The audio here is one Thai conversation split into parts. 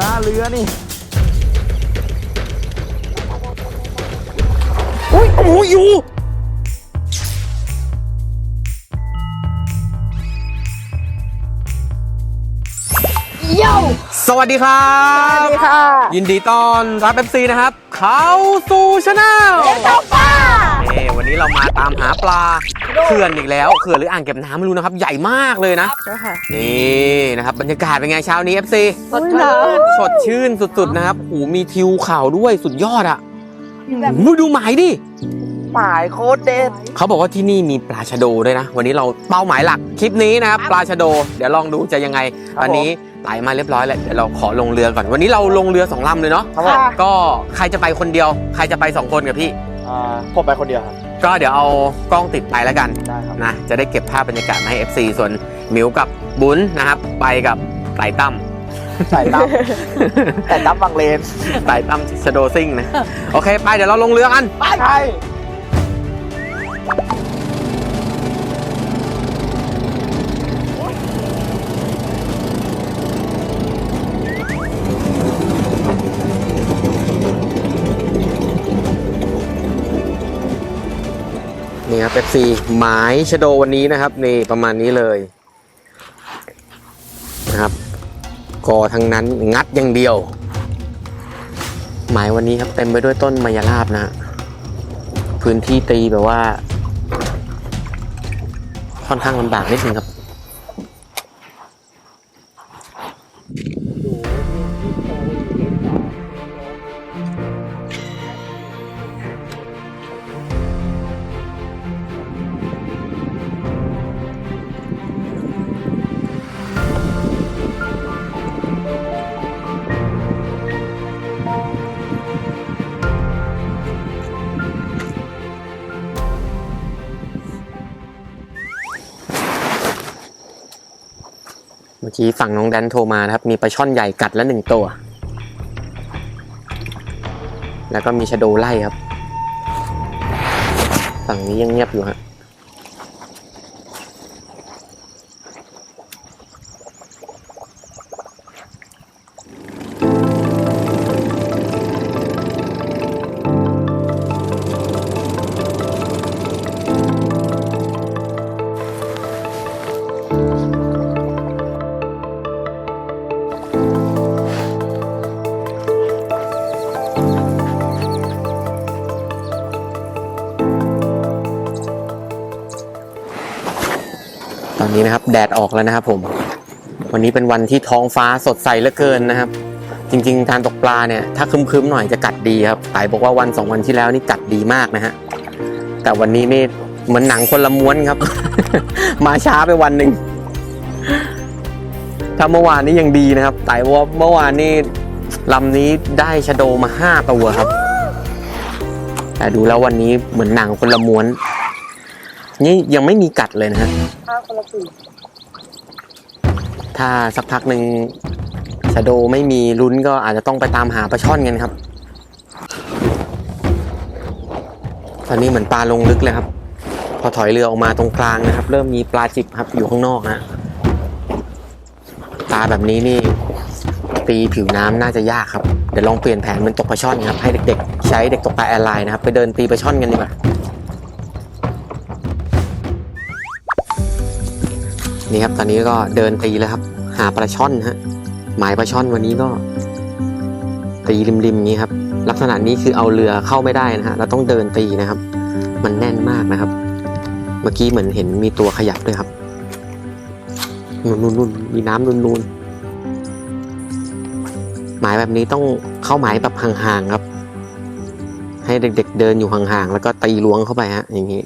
จับอยู่หน้าเรือนี่อุ้ยโอ้ยอยู่โย่สวัสดีครับ สวัสดีค่ะ ยินดีต้อนรับเอฟซีนะครับ เข้าสู่ช anel เจ้าจ้าป้านี่ วันนี้เรามาตามหาปลาเขื่อนอีกแล้วเขื่อนหรืออ่างเก็บน้ำไม่รู้นะครับ ใหญ่มากเลยนะใช่ค่ะนี่นะครับบรรยากาศเป็นไงเช้านี้ FC สดชื่นสดชื่นสุดๆนะครับโอ้โหมีทิวเขาด้วยสุดยอดอะแบบโอ้โหดูหมายดิหมายโคตรเด็ดเขาบอกว่าที่นี่มีปลาชะโดด้วยนะ วันนี้เราเป้าหมายหลักคลิปนี้นะครับปลาชะโด เดี๋ยวลองดูจะยังไงตอนนี้ไหลมาเรียบร้อยแล้วเดี๋ยวเราขอลงเรือก่อนวันนี้เราลงเรือสองลำเลยเนาะครับผมค่ะก็ใครจะไปคนเดียว ใครจะไปสองคนกับพี่ อ่าผมไปคนเดียวครับก็เดี๋ยวเอากล้องติดไปแล้วกันได้ครับนะจะได้เก็บภาพบรรยากาศมาให้ FC ส่วนหมิวกับบุญนะครับ ไปกับไต่ตั้มใส่ตั้มแต่ตั้มบางเลนไต่ตั้มชะโดซิ่งนะ โอเค ไปเดี๋ยวเราลงเรือกัน ไป นี่ครับ FC หมายชโดวันนี้นะครับนี่ประมาณนี้เลยนะครับกอทั้งนั้นงัดอย่างเดียว หมายวันนี้ครับเต็มไปด้วยต้นมายาลาบนะพื้นที่ตีแบบว่า ค่อนข้างลำบากนิดนึงครับื่อกี้ฝั่งน้องแดนโทรมานะครับ มีปลาช่อนใหญ่กัดแล้วหนึ่งตัว แล้วก็มีชะโดไล่ครับ ฝั่งนี้ยังเงียบอยู่ฮะ นี้นะครับแดดออกแล้วนะครับผม วันนี้เป็นวันที่ท้องฟ้าสดใสเหลือเกินนะครับ จริงๆการตกปลาเนี่ยถ้าคึมๆหน่อยจะกัดดีครับไต่บอกว่าวันสองวันที่แล้วนี่กัดดีมากนะฮะแต่วันนี้นี่เหมือนหนังคนละม้วนครับ มาช้าไปวันหนึ่งถ้าเมื่อวานนี้ยังดีนะครับไต่บอกว่าเมื่อวานนี้ลำนี้ได้ชะโดมาห้าตัวครับ แต่ดูแล้ววันนี้เหมือนหนังคนละม้วน นี่ยังไม่มีกัดเลยนะฮะข้าวคนละสีถ้าสักพักหนึ่งชะโดไม่มีลุ้นก็อาจจะต้องไปตามหาปลาช่อนกันครับ ตอนนี้เหมือนปลาลงลึกเลยครับ พอถอยเรือออกมาตรงกลางนะครับ เริ่มมีปลาจิบครับอยู่ข้างนอกนะปลาแบบนี้นี่ตีผิวน้ำน่าจะยากครับ เดี๋ยวลองเปลี่ยนแผนเป็นตกปลาช่อนครับให้เด็กๆ ใช้เด็กตกปลาแอร์ไลน์นะครับ ไปเดินตีปลาช่อนกันดีกว่า นี่ครับ ตอนนี้ก็เดินตีแล้วครับ หาปลาช่อนฮะ หมายปลาช่อนวันนี้ก็ ตีริมๆนี้ครับ ลักษณะนี้คือเอาเรือเข้าไม่ได้นะฮะเราต้องเดินตีนะครับ มันแน่นมากนะครับ เมื่อกี้เหมือนเห็นมีตัวขยับด้วยครับนู่นนู่นมีน้ำนูนๆหมายแบบนี้ต้องเข้าหมายแบบห่างๆครับ ให้เด็กๆเดินอยู่ห่างๆแล้วก็ตีล้วงเข้าไปฮะอย่างนี้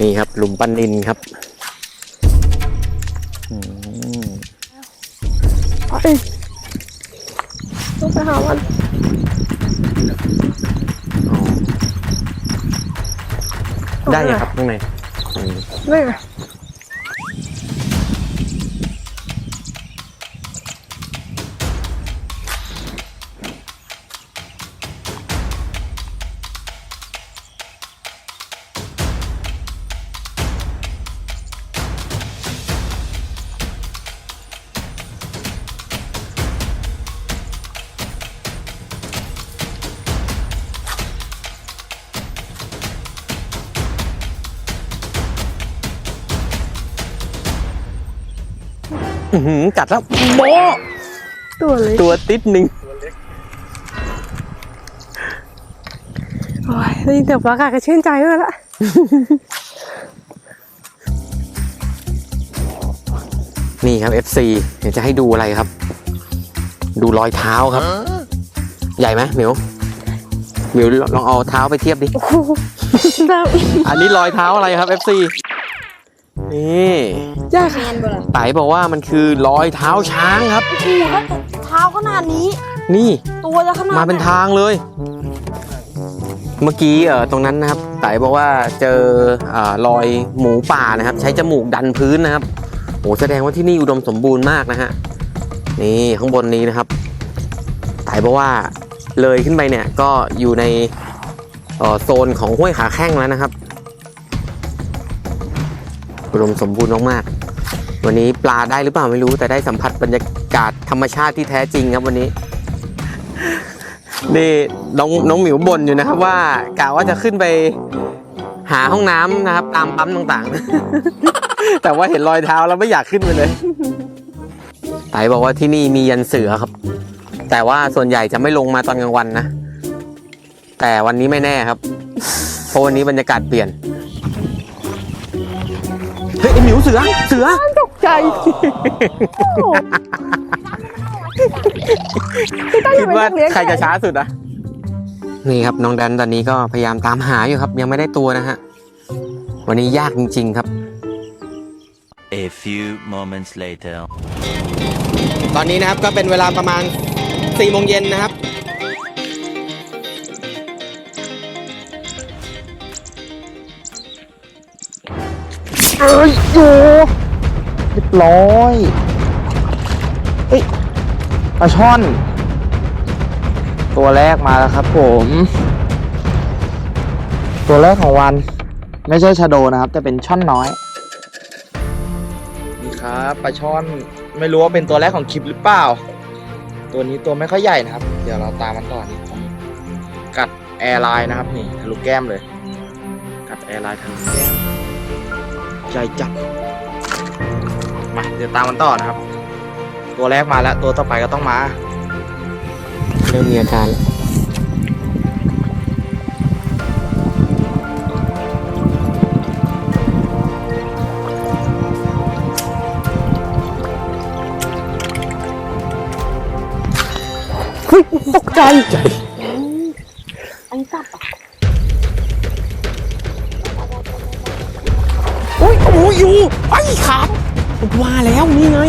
นี่ครับหลุมปันนินครับอืมเอ้ยต้องไปหาวันได้ยังครับข้างในอืมนี่ อื้อหือกัดแล้วโบะตัวเล็กตัวติดหนึ่งโอ้ยได้ยินเสียงปลากาศก็ชื่นใจแล้วละ นี่ครับ FC เดี๋ยวจะให้ดูอะไรครับ ดูรอยเท้าครับ ใหญ่ไหมเหมียวเหมียวลองเอาเท้าไปเทียบดิโอ้โหแล้วอันนี้รอยเท้าอะไรครับ FC นี่ยากแมนบ่ล่ะไต่บอกว่ามันคือรอยเท้าช้างครับ โอ้โหถ้าเท้าขนาดนี้ นี่ตัวจะขนาดมาเป็นไหทางเลย เมื่อกี้เอ่อตรงนั้นนะครับ ไต่บอกว่าเจอเอ่อรอยหมูป่านะครับ ใช้จมูกดันพื้นนะครับโอ้แสดงว่าที่นี่อุดมสมบูรณ์มากนะฮะนี่ข้างบนนี้นะครับ ไต่บอกว่าเลยขึ้นไปเนี่ยก็อยู่ในเอ่อโซนของห้วยขาแข้งแล้วนะครับ อุดมสมบูรณ์มากๆ วันนี้ปลาได้หรือเปล่าไม่รู้แต่ได้สัมผัสบรรยากาศธรรมชาติที่แท้จริงครับวันนี้ นี่น้องน้องหมิวบ่นอยู่นะครับว่ากะว่าจะขึ้นไปหาห้องน้ำนะครับ ตามปั๊มต่างๆ แต่ว่าเห็นรอยเท้าแล้วไม่อยากขึ้นไปเลยไต่บอกว่าที่นี่มียันเสือครับ แต่ว่าส่วนใหญ่จะไม่ลงมาตอนกลางวันนะ แต่วันนี้ไม่แน่ครับ เพราะวันนี้บรรยากาศเปลี่ยน เฮ้ยไอหมิวเสือเสือตกใจโอ้คิดว่าใครจะช้าสุดอะนี่ครับน้องแดนตอนนี้ก็พยายามตามหาอยู่ครับ ยังไม่ได้ตัวนะฮะ วันนี้ยากจริง ๆครับ A few moments later. ตอนนี้นะครับก็เป็นเวลาประมาณ4ี่โมงเย็นนะครับ เอ้ยโอ้เรียบร้อยเอ้ยปลาช่อน ตัวแรกมาแล้วครับผม ตัวแรกของวัน ไม่ใช่ชะโดนะครับ แต่เป็นช่อนน้อยนี่ครับปลาช่อนไม่รู้ว่าเป็นตัวแรกของคลิปหรือเปล่า ตัวนี้ตัวไม่ค่อยใหญ่นะครับ เดี๋ยวเราตามมันต่อนี่กัดแอร์ไลน์นะครับ นี่ทะลุแก้มเลย กัดแอร์ไลน์ทะลุแก้ม ใจจัดมาเดี๋ยวตามมันต่อนะครับ ตัวแรกมาแล้วตัวต่อไปก็ต้องมา เริ่มมีอาการเฮ้ยตกใจ อ้ยโอ้ยอยู่ไอ้ขาดว่าแล้วนี่ไง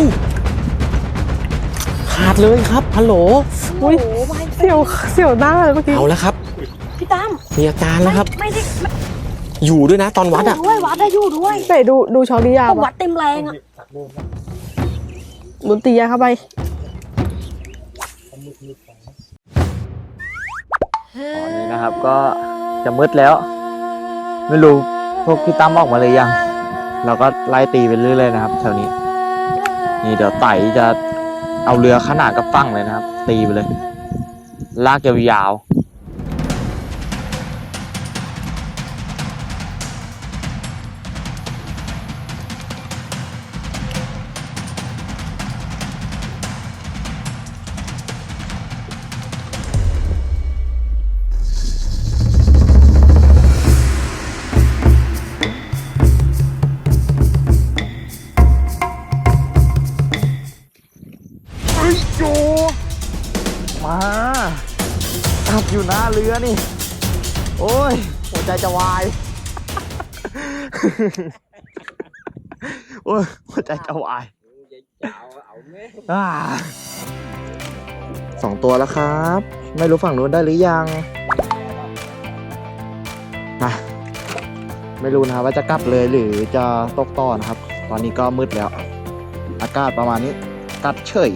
ขาดเลยครับฮัลโหลอุ้ยเสียวเสียวหน้าเลยเมื่อกี้เอาแล้วครับ พี่ตั้มมีอาการแล้วครับ ไม่ได้ไม่อยู่ด้วยนะตอนวัดอะด้วยวัดได้อยู่ด้วยไหนดูดูช้อนดิยาก็วัปะดเต็มแรงอะดนตรียาเข้าไปตอนนี้นะครับก็จะมืดแล้ว ไม่รู้พวกพี่ตั้มออกมาเลยยัง เราก็ไล่ตีไปเรื่อยๆนะครับแถวนี้ นี่เดี๋ยวไต่จะเอาเรือขนาดกับฝั่งเลยนะครับ ตีไปเลย ลากยาวๆ ขับอยู่หน้าเรือนี่ โอ้ย หัวใจจะวาย โอ้ย หัวใจจะวายอ่าสองตัวแล้วครับ ไม่รู้ฝั่งนู้นได้หรือยังมาไม่รู้นะครับว่าจะกลับเลยหรือจะตกต่อนะครับ ตอนนี้ก็มืดแล้ว อากาศประมาณนี้ กัดเฉย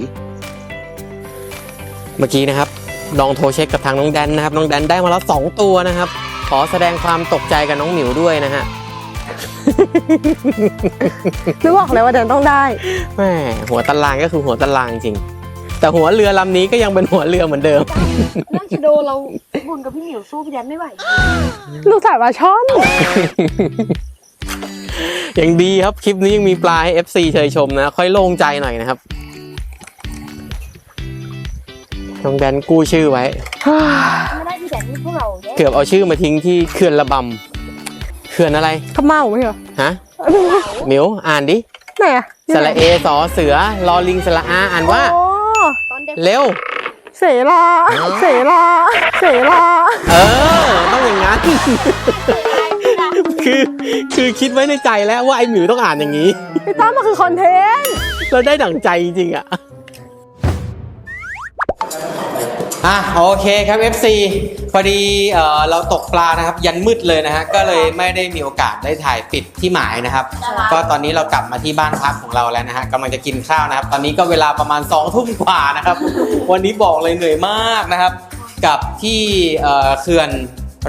เมื่อกี้นะครับ ลองโทรเช็คกับทางน้องแดนนะครับ น้องแดนได้มาแล้วสองตัวนะครับ ขอแสดงความตกใจกับน้องหมิวด้วยนะฮะนึกบอกเลยว่าเดินต้องได้แหมหัวตารางก็คือหัวตารางจริง แต่หัวเรือลำนี้ก็ยังเป็นหัวเรือเหมือนเดิมนั่งชะโดเราบุญกับพี่เหมียวสู้พี่ยันไม่ไหว ลูกสาวปลาช่อนยังดีครับคลิปนี้ยังมีปลาให้ FC เชยชมนะ ค่อยโล่งใจหน่อยนะครับ น้องแดนกู้ชื่อไว้ ไม่ได้ที่แต่นี่พวกเราแย่เกือบเอาชื่อมาทิ้งที่เขื่อนระบำเขื่อนอะไร ขมเมาไม่เหรอฮะหมิวอ่านดิไหนอะสระเอสอเสือลอลิงสระอาอ่านว่า โอ้ตอนเด็กเร็ว เสลาเสลาเสลาเออ ต้องอย่างนั้น คือคือคิดไว้ในใจแล้วว่าไอ้หมิวต้องอ่านอย่างนี้ พี่ตั้มมันคือคอนเทนต์ เราได้ดั่งใจจริงๆอะ อะโอเคครับ FC พอดีเอ่อเราตกปลานะครับ ยันมืดเลยนะฮะก็เลยไม่ได้มีโอกาสได้ถ่ายปิดที่หมายนะครับ ก็ตอนนี้เรากลับมาที่บ้านพักของเราแล้วนะฮะกำลังจะกินข้าวนะครับ ตอนนี้ก็เวลาประมาณ2องทุ่มกว่านะครับ วันนี้บอกเลยเหนื่อยมากนะครับ กับที่เอ่อเขื่อน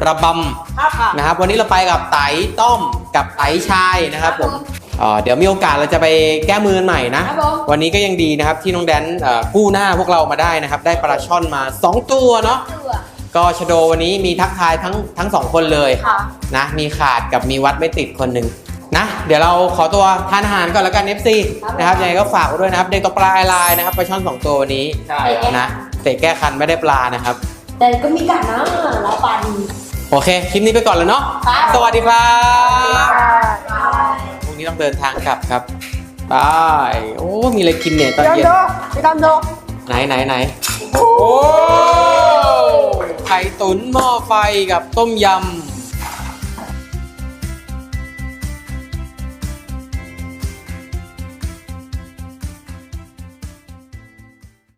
ระบำนะครับ วันนี้เราไปกับไตต้อมกับไตชายนะครับผม เอ่อเดี๋ยวมีโอกาสเราจะไปแก้มือกันใหม่นะครับผมวันนี้ก็ยังดีนะครับที่น้องแดนเอ่อกู้หน้าพวกเรามาได้นะครับ ได้ปลาช่อนมา 2 ตัวเนาะก็ชโดวันนี้มีทักทายทั้งทั้งสองคนเลยค่ะนะมีขาดกับมีวัดไม่ติดคนหนึ่งนะเดี๋ยวเราขอตัวทานอาหารก่อนแล้วกัน FC นะครับยังไงก็ฝากไว้ด้วยนะครับ เด็กตกปลาไอไลน์นะครับปลาช่อนสองตัววันนี้ใช่นะเตะแก้คันไม่ได้ปลานะครับ แต่ก็มีกัดนะเราปันโอเค คลิปนี้ไปก่อนแล้วเนาะครับสวัสดีครับพรุ่งนี้ต้อง เดินทางกลับครับบายโอ้ มีอะไรกินเนี่ยตอนพี่ตั้มเย็นโดพี่ตั้มโดไหนไหนไหนโอ้ไข่ตุ๋นหม้อไฟกับต้มยำ